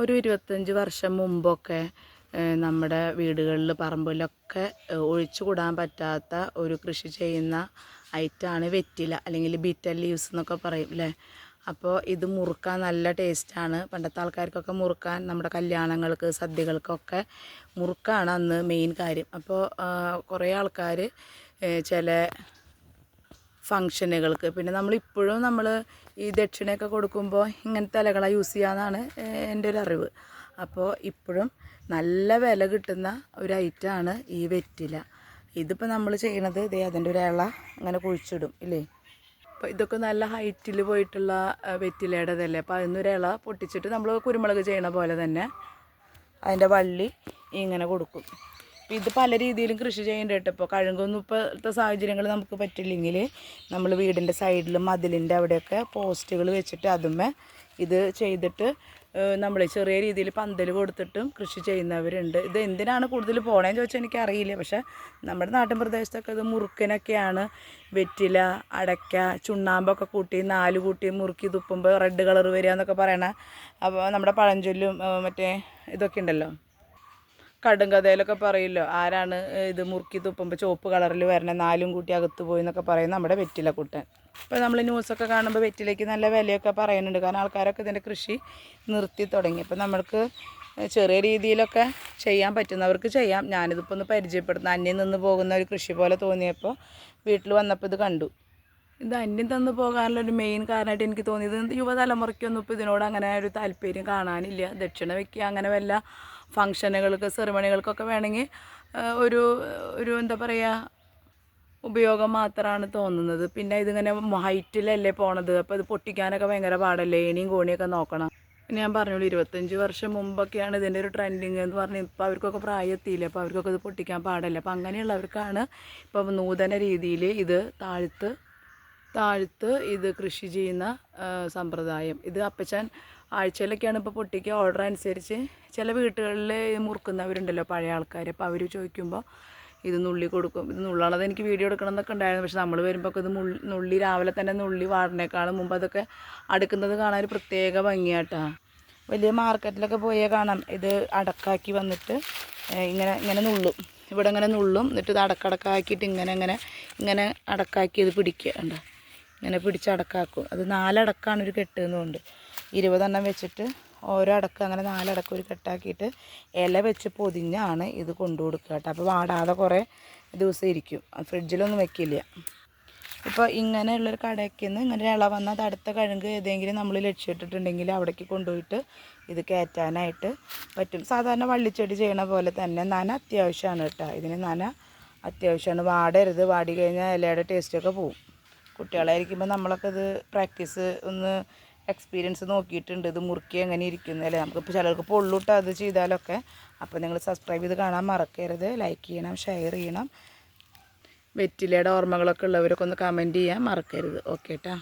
ഒരു ഇരുപത്തഞ്ച് വർഷം മുമ്പൊക്കെ നമ്മുടെ വീടുകളിൽ പറമ്പിലൊക്കെ ഒഴിച്ചു കൂടാൻ പറ്റാത്ത ഒരു കൃഷി ചെയ്യുന്ന ഐറ്റമാണ് വെറ്റില അല്ലെങ്കിൽ ബീറ്റൽ ലീവ്സ് എന്നൊക്കെ പറയും അല്ലേ അപ്പോൾ ഇത് മുറുക്കാൻ നല്ല ടേസ്റ്റാണ്. പണ്ടത്തെ ആൾക്കാർക്കൊക്കെ മുറുക്കാൻ നമ്മുടെ കല്യാണങ്ങൾക്ക് സദ്യകൾക്കൊക്കെ മുറുക്കാണ് അന്ന് മെയിൻ കാര്യം. അപ്പോൾ കുറേ ആൾക്കാർ ചില ഫങ്ഷനുകൾക്ക് പിന്നെ നമ്മളിപ്പോഴും നമ്മൾ ഈ ദക്ഷിണയൊക്കെ കൊടുക്കുമ്പോൾ ഇങ്ങനത്തെ ഇലകളാണ് യൂസ് ചെയ്യാന്നാണ് എന്റെ ഒരു അറിവ് അപ്പോൾ ഇപ്പോഴും നല്ല വില കിട്ടുന്ന ഒരു ഐറ്റമാണ് ഈ വെറ്റില. ഇതിപ്പോൾ നമ്മൾ ചെയ്യണത് ഇതേ അതിന്റെ ഒരു ഇല അങ്ങനെ കുഴിച്ചിടും ഇല്ലേ? അപ്പോൾ ഇതൊക്കെ നല്ല ഹൈറ്റിൽ പോയിട്ടുള്ള വെറ്റിലയുടേതല്ലേ? അപ്പോൾ അതിനൊരു ഇല പൊട്ടിച്ചിട്ട് നമ്മൾ കുരുമുളക് ചെയ്യണ പോലെ തന്നെ അതിന്റെ വള്ളി ഇങ്ങനെ കൊടുക്കും. ഇപ്പം ഇത് പല രീതിയിലും കൃഷി ചെയ്യേണ്ട കേട്ടോ. ഇപ്പോൾ കഴുകൊന്നും ഇപ്പോഴത്തെ സാഹചര്യങ്ങൾ നമുക്ക് പറ്റില്ലെങ്കിൽ നമ്മൾ വീടിന്റെ സൈഡിലും മതിലിന്റെ അവിടെയൊക്കെ പോസ്റ്റുകൾ വെച്ചിട്ട് അതുമേ ഇത് ചെയ്തിട്ട് നമ്മൾ ചെറിയ രീതിയിൽ പന്തൽ കൊടുത്തിട്ടും കൃഷി ചെയ്യുന്നവരുണ്ട്. ഇത് എന്തിനാണ് കൂടുതൽ പോണേന്ന് ചോദിച്ചാൽ എനിക്കറിയില്ല. പക്ഷേ നമ്മുടെ നാട്ടിൻ പ്രദേശത്തൊക്കെ ഇത് മുറുക്കിനൊക്കെയാണ്. വെറ്റില അടയ്ക്ക ചുണ്ണാമ്പൊക്കെ കൂട്ടി നാല് കൂട്ടി മുറുക്കി തുപ്പുമ്പോൾ റെഡ് കളർ വരിക എന്നൊക്കെ പറയണ അപ്പോൾ നമ്മുടെ പഴഞ്ചൊല്ലും മറ്റേ ഇതൊക്കെ ഉണ്ടല്ലോ. കടുങ്കഥയിലൊക്കെ പറയില്ലോ ആരാണ് ഇത് മുറുക്കി തുപ്പുമ്പോൾ ചുവപ്പ് കളറിൽ വരണ നാലും കൂട്ടി അകത്ത് പോയി എന്നൊക്കെ പറയും നമ്മുടെ വെറ്റില കുട്ടൻ. ഇപ്പോൾ നമ്മൾ ന്യൂസൊക്കെ കാണുമ്പോൾ വെറ്റിലേക്ക് നല്ല വിലയൊക്കെ പറയുന്നുണ്ട് കാരണം ആൾക്കാരൊക്കെ ഇതിന്റെ കൃഷി നിർത്തി തുടങ്ങി. അപ്പോൾ നമ്മൾക്ക് ചെറിയ രീതിയിലൊക്കെ ചെയ്യാൻ പറ്റുന്നവർക്ക് ചെയ്യാം. ഞാനിതിപ്പോൾ ഒന്ന് പരിചയപ്പെടുത്തുന്ന. അന്യം നിന്ന് പോകുന്ന ഒരു കൃഷി പോലെ തോന്നിയപ്പോൾ വീട്ടിൽ വന്നപ്പോൾ ഇത് കണ്ടു. ഇത് അന്യം തന്നു പോകാനുള്ള ഒരു മെയിൻ കാരണമായിട്ട് എനിക്ക് തോന്നിയത് യുവതലമുറയ്ക്കൊന്നും ഇപ്പോൾ ഇതിനോട് അങ്ങനെ ഒരു താല്പര്യം കാണാനില്ല. ദക്ഷിണ വയ്ക്കുക അങ്ങനെ വല്ല ഫങ്ഷനുകൾക്ക് സെറിമണികൾക്കൊക്കെ വേണമെങ്കിൽ ഒരു ഒരു എന്താ പറയുക ഉപയോഗം മാത്രമാണ് തോന്നുന്നത്. പിന്നെ ഇതിങ്ങനെ ഹൈറ്റിലല്ലേ പോണത്. അപ്പോൾ ഇത് പൊട്ടിക്കാനൊക്കെ ഭയങ്കര പാടല്ലേ? ഏണിയും കോണിയൊക്കെ നോക്കണം. ഞാൻ പറഞ്ഞോളൂ ഇരുപത്തഞ്ച് വർഷം മുമ്പൊക്കെയാണ് ഇതിന്റെ ഒരു ട്രെൻഡിങ് എന്ന് പറഞ്ഞ് ഇപ്പോൾ അവർക്കൊക്കെ പ്രായം എത്തിയില്ല അപ്പോൾ അവർക്കൊക്കെ ഇത് പൊട്ടിക്കാൻ പാടില്ല? അപ്പോൾ അങ്ങനെയുള്ളവർക്കാണ് ഇപ്പം നൂതന രീതിയിൽ ഇത് താഴ്ത്ത് താഴ്ത്ത് ഇത് കൃഷി ചെയ്യുന്ന സമ്പ്രദായം. ഇത് അപ്പച്ചൻ ആഴ്ചയിലൊക്കെയാണ് ഇപ്പോൾ പൊട്ടിക്കുക ഓർഡർ അനുസരിച്ച് ചില വീട്ടുകളിൽ മുറുക്കുന്നവരുണ്ടല്ലോ പഴയ ആൾക്കാർ അപ്പോൾ അവർ ചോദിക്കുമ്പോൾ ഇത് നുള്ളി കൊടുക്കും ഇത് നുള്ളണത് എനിക്ക് വീഡിയോ എടുക്കണം എന്നൊക്കെ ഉണ്ടായിരുന്നു. പക്ഷെ നമ്മൾ വരുമ്പോൾ ഇത് നുള്ളി രാവിലെ തന്നെ നുള്ളി വാടനേക്കാളും മുമ്പ് അതൊക്കെ അടുക്കുന്നത് കാണാൻ ഒരു പ്രത്യേക ഭംഗിയാട്ടാ. വലിയ മാർക്കറ്റിലൊക്കെ പോയേ കാണാം. ഇത് അടക്കാക്കി വന്നിട്ട് ഇങ്ങനെ ഇങ്ങനെ നുള്ളും. ഇവിടെ ഇങ്ങനെ നുള്ളും. എന്നിട്ട് ഇത് അടക്കടക്കാക്കിയിട്ട് ഇങ്ങനെ ഇങ്ങനെ ഇങ്ങനെ അടക്കാക്കി ഇത് പിടിക്കുക കണ്ടോ? ഇങ്ങനെ പിടിച്ച് അടക്കാക്കും. അത് നാലടക്കാണ് ഒരു കെട്ട് എന്നുണ്ട്. ഇരുപതെണ്ണം വെച്ചിട്ട് ഓരോ അടക്കം അങ്ങനെ നാലടക്കം ഒരു കെട്ടാക്കിയിട്ട് ഇല വെച്ച് പൊതിഞ്ഞാണ് ഇത് കൊണ്ടു കൊടുക്കുക കേട്ടോ. അപ്പോൾ വാടാതെ കുറേ ദിവസം ഇരിക്കും. ഫ്രിഡ്ജിലൊന്നും വെക്കില്ല. ഇപ്പോൾ ഇങ്ങനെയുള്ളൊരു കടയ്ക്ക് നിന്ന് ഇങ്ങനെ ഇള വന്നാൽ അടുത്ത കഴുങ്ക് ഏതെങ്കിലും നമ്മൾ ലക്ഷ്യമിട്ടിട്ടുണ്ടെങ്കിൽ അവിടേക്ക് കൊണ്ടുപോയിട്ട് ഇത് കയറ്റാനായിട്ട് പറ്റും. സാധാരണ വള്ളിച്ചെടി ചെയ്യണ പോലെ തന്നെ നന അത്യാവശ്യമാണ് കേട്ടോ. ഇതിന് നന അത്യാവശ്യമാണ്. വാടരുത്. വാടി കഴിഞ്ഞാൽ ഇലയുടെ ടേസ്റ്റൊക്കെ പോവും. കുട്ടികളായിരിക്കുമ്പോൾ നമ്മളൊക്കെ ഇത് പ്രാക്ടീസ് ഒന്ന് എക്സ്പീരിയൻസ് നോക്കിയിട്ടുണ്ട്. ഇത് മുറുക്കി എങ്ങനെ ഇരിക്കുന്നു അല്ലേ? നമുക്കിപ്പോൾ ചിലർക്ക് പൊള്ളൂട്ടോ അത് ചെയ്താലൊക്കെ. അപ്പോൾ നിങ്ങൾ സബ്സ്ക്രൈബ് ചെയ്ത് കാണാൻ മറക്കരുത്. ലൈക്ക് ചെയ്യണം ഷെയർ ചെയ്യണം. വെറ്റിലയുടെ ഓർമ്മകളൊക്കെ ഉള്ളവരൊക്കെ ഒന്ന് കമന്റ് ചെയ്യാൻ മറക്കരുത്. ഓക്കെ കേട്ടോ